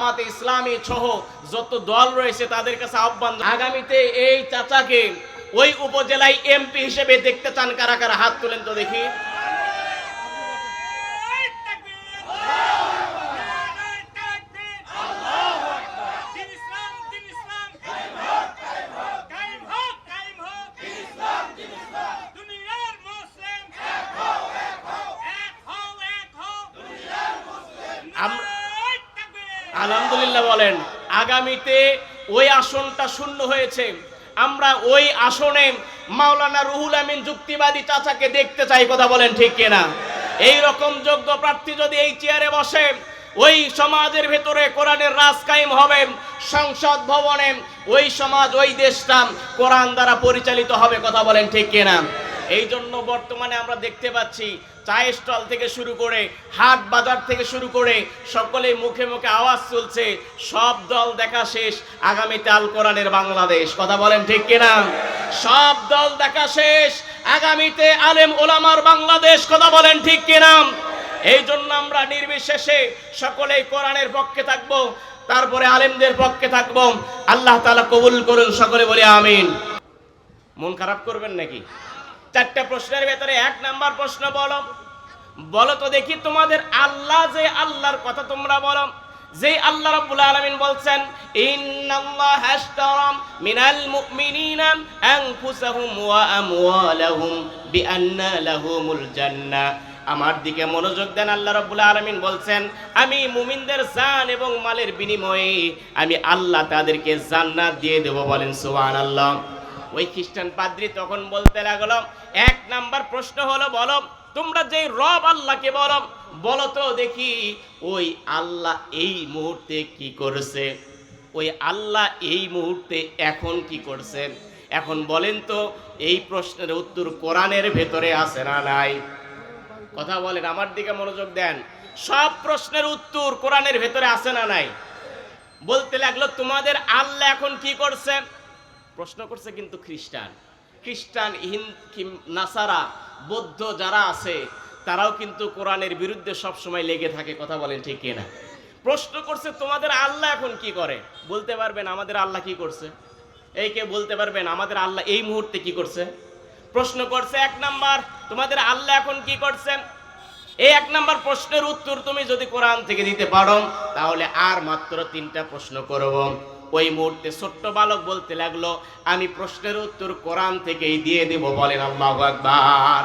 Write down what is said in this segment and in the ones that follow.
জামাতে ইসলামী সহ যত দল রয়েছে তাদের কাছে আহ্বান আগামীতে এই চাচাকে ওই উপজেলায় এমপি হিসেবে দেখতে চান কারা কারা? হাত তোলেন তো দেখি। আম- আলহামদুলিল্লাহ বলেন, আগামীতে ওই আসনটা শূন্য হয়েছে। আমরা ওই আসনে মাওলানা রুহুল আমিন যুক্তিবাদী চাচাকে দেখতে চাই, কথা বলেন ঠিক কিনা? এই রকম যোগ্য প্রার্থী যদি এই চেয়ারে বসে, ওই সমাজের ভেতরে কোরআনের রাজ কায়েম হবে, সংসদ ভবনে, ওই সমাজ, ওই দেশটা কোরআন দ্বারা পরিচালিত হবে, কথা বলেন ঠিক কিনা? এই জন্য বর্তমানে আমরা দেখতে পাচ্ছি চায়ের স্টল থেকে শুরু করে, হাট বাজার থেকে শুরু করে সকলে মুখে মুখে আওয়াজ চলছে সব দল দেখা শেষ, আগামীতে আল কোরআনের বাংলাদেশ। কথা বলেন ঠিক কিনা? সব দল দেখা শেষ, আগামীতে আলেম ওলামার বাংলাদেশ। কথা বলেন ঠিক কিনা? এই জন্য আমরা নির্বিশেষে সকলেই কোরআনের পক্ষে থাকব, তারপরে আলেমদের পক্ষে থাকব। আল্লাহ তাআলা কবুল করুন, সকলে বলে আমিন। মন খারাপ করবেন নাকি? চারটা প্রশ্নের ভেতরে এক নাম্বার প্রশ্ন বলো। বলো তো দেখি তোমাদের আল্লাহ যে আল্লাহর কথা তোমরা বলো। যে আল্লাহ রাব্বুল আলামিন বলছেন, ইন্নাল্লাহ হাশতারা মিনাল মুমিনিনা আনফুসাহুম ওয়া আমওয়ালাহুম বিআন্না লাহুমুল জান্নাহ। আমার দিকে মনোযোগ দেন আল্লাহ রাব্বুল আলামিন বলছেন, আমি মুমিনদের জান এবং মালের বিনিময়ে আমি আল্লাহ তাদেরকে জান্নাত দিয়ে দেব বলেন সুবহানাল্লাহ। ওই খ্রিস্টান পাদ্রী তখন বলতে লাগল, এক নাম্বার প্রশ্ন হলো বলো, তোমরা যে রব আল্লাহকে বলো বলো তো দেখি ওই আল্লাহ এই মুহূর্তে কি করছে? ওই আল্লাহ এই মুহূর্তে এখন কি করছেন এখন বলেন তো, এই প্রশ্নের উত্তর কোরআনের ভেতরে আছে না নাই? কথা বলেন, আমার দিকে মনোযোগ দেন। সব প্রশ্নের উত্তর কোরআনের ভেতরে আছে না নাই? বলতে লাগল, তোমাদের আল্লাহ এখন কি করছে? প্রশ্ন করছে কিন্তু খ্রিস্টান। খ্রিস্টান নাসারা, বৌদ্ধ যারা আছে, তারাও কিন্তু কোরআনের বিরুদ্ধে সব সময় লেগে থাকে, কথা বলেন ঠিক কিনা? প্রশ্ন করছে, তোমাদের আল্লাহ এখন কি করে? বলতে পারবেন, আমাদের আল্লাহ কি করছে? এই কে বলতে পারবেন, আমাদের আল্লাহ এই মুহূর্তে কি করছে? প্রশ্ন করছে, এক নাম্বার, তোমাদের আল্লাহ এখন কি করছেন? এই এক নাম্বার প্রশ্নের উত্তর তুমি যদি কোরআন থেকে দিতে পারো, তাহলে আর মাত্র তিনটা প্রশ্ন করব। ওই মুহূর্তে ছোট্ট বালক বলতে লাগল, আমি প্রশ্নের উত্তর কোরআন থেকেই দিয়ে দেব, বলেন আল্লাহ আকবার।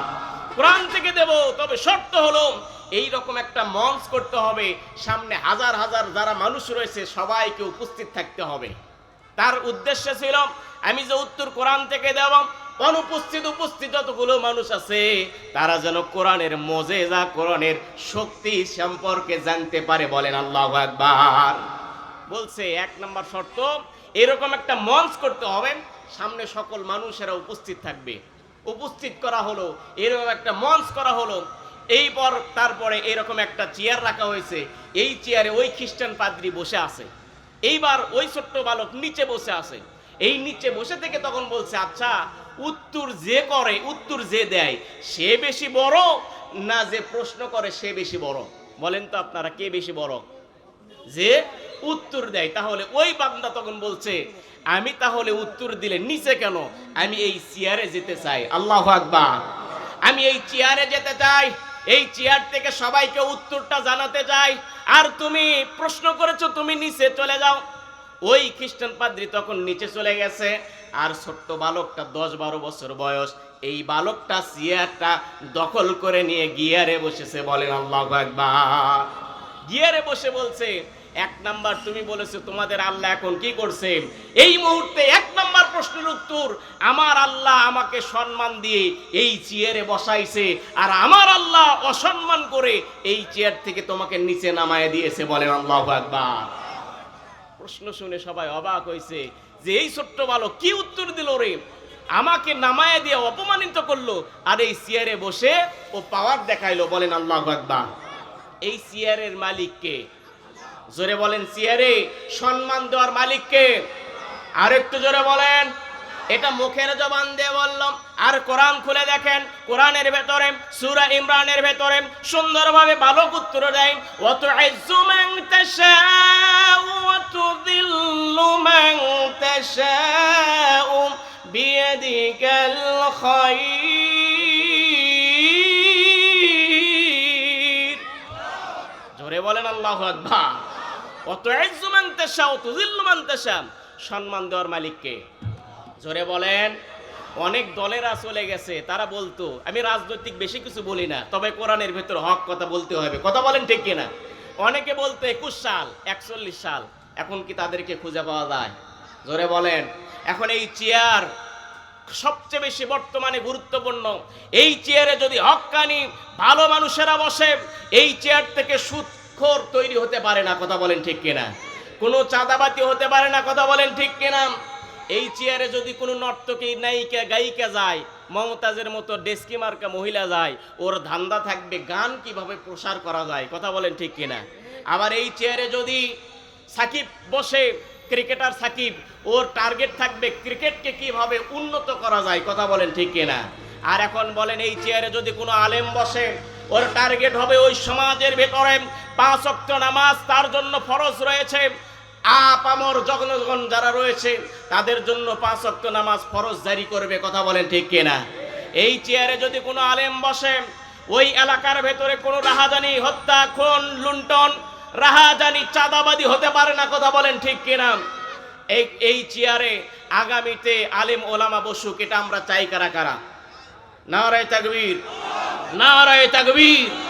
কোরআন থেকে দেব, তবে শর্ত হলো এই রকম একটা মঞ্চ করতে হবে, সামনে হাজার হাজার যারা মানুষ রয়েছে, সবাইকে উপস্থিত থাকতে হবে। তার উদ্দেশ্য ছিল, আমি যে উত্তর কোরআন থেকে দেব, অনুপস্থিত, উপস্থিত যতগুলো মানুষ আছে, তারা যেন কোরআনের মজেজা, কোরআনের শক্তি সম্পর্কে জানতে পারে, বলেন আল্লাহ আকবার। বলছে, এক নম্বর শর্ত, এরকম একটা মঞ্চ করতে হবে, সামনে সকল মানুষেরা উপস্থিত থাকবে। উপস্থিত করা হলো, এরকম একটা মঞ্চ করা হলো এই পর তারপরে এরকম একটা চেয়ার রাখা হয়েছে, এই চেয়ারে ওই খ্রিস্টান পাদ্রী বসে আছে। এইবার ওই ছোট্ট বালক নিচে বসে আছে। এই নিচে বসে থেকে তখন বলছে আচ্ছা উত্তর যে করে, উত্তর যে দেয়, সে বেশি বড় না যে প্রশ্ন করে সে বেশি বড়? বলেন তো আপনারা, কে বেশি বড়? যে উত্তর দেয়। তাহলে ওই বান্দা তখন বলছে, আমি তাহলে উত্তর দিলে নিচে কেন? আমি এই চেয়ারে যেতে চাই। আল্লাহ আকবার। আমি এই চেয়ারে যেতে চাই। এই চেয়ার থেকে সবাইকে উত্তরটা জানাতে চাই। আর তুমি প্রশ্ন করেছ, তুমি নিচে চলে যাও। ওই খ্রিস্টান পাদ্রী তখন নিচে চলে গেছে। আর ছোট্ট বালকটা দশ বারো বছর বয়স। এই বালকটা চেয়ারটা দখল করে নিয়ে গিয়ারে বসেছে বলেন আল্লাহ একবার গিয়ারে বসে বলছে এক নাম্বার তুমি বলেছ, তোমাদের আল্লাহ এখন কি করছে এই মুহূর্তে এক নাম্বার প্রশ্নের উত্তর, আমার আল্লাহ আমাকে সম্মান দিয়ে এই চেয়ারে বসাইছে, আর আমার আল্লাহ অসম্মান করে এই চেয়ার থেকে তোমাকে নিচে নামায় দিয়েছে, বলেন আল্লাহ একবার প্রশ্ন শুনে সবাই অবাক হয়েছে যে এই ছোট্ট বালক কি উত্তর দিল রে? আমাকে নামায় দিয়ে অপমানিত করল, আর এই চেয়ারে বসে ও পাওয়ার দেখাইলো, বলেন আল্লাহ আকবার। এই চেয়ারের মালিককে জোরে বলেন চেয়ারে সম্মান দেওয়ার মালিককে। আর একটু জোরে বলেন, এটা মুখের জবান দিয়ে বললাম, আর কোরআন খুলে দেখেন, কোরআনের ভেতরে, সূরা ইমরানের ভেতরে সুন্দরভাবে বালক উত্তর দেয় ইজ্জু মান তাশাউ ওয়া তুযিল্লু মান তাশাউ বিয়াদিকাল খায়র জোরে বলেন আল্লাহু আকবার। মান মান সম্মান দেওয়ার মালিককে। জোরে বলেন, অনেক দলেরা চলে গেছে, তারা বলতো, আমি রাজনৈতিক বেশি কিছু বলি না, তবে কোরআনের ভেতর হক কথা বলতে হবে। কথা বলেন ঠিক কিনা? অনেকে বলতো, একুশ সাল, একচল্লিশ সাল, এখন কি তাদেরকে খুঁজে পাওয়া যায়? জোরে বলেন, এখন এই চেয়ার সবচেয়ে বেশি বর্তমানে গুরুত্বপূর্ণ। এই চেয়ারে যদি হক্কানি ভালো মানুষেরা বসে, এই চেয়ার থেকে সুৎখোর তৈরি হতে পারে না, কথা বলেন ঠিক কিনা? কোনো চাঁদাবাতি হতে পারে না, কথা বলেন ঠিক কিনা? এই চেয়ারে যদি কোনো নর্তকী, নায়িকা, গায়িকা যায়, মমতাজের মতো ডেস্কি মার্কা মহিলা যায়, ওর ধান্দা থাকবে, গান কীভাবে প্রসার করা যায়, কথা বলেন ঠিক কিনা? আবার এই চেয়ারে যদি সাকিব বসে, ক্রিকেটার সাকিব, ওর টার্গেট থাকবে ক্রিকেটকে কীভাবে উন্নত করা যায়, কথা বলেন ঠিক কিনা? আর এখন বলেন এই চেয়ারে যদি কোনো আলেম বসে ওর টার্গেট হবে ওই সমাজের ভেতরে পাঁচ অক্ট নামাজ, তার জন্য ফরজ রয়েছে। আপামর জগনগণ যারা রয়েছে, তাদের জন্য পাঁচ অক্ট নামাজ ফরজ জারি করবে, কথা বলেন ঠিক কিনা? এই চেয়ারে যদি কোনো আলেম বসে, ওই এলাকার ভেতরে কোনো রাহাজানি, হত্যা, খুন, লুণ্ঠন, রাহাজানি চাঁদাবাদী হতে পারে না, কথা বলেন ঠিক কিনা? এই এই চেয়ারে আগামীতে আলেম ওলামা বসুক, এটা আমরা চাই কারা কারা? না নারায় তাকবীর। নারায় তাকবীর।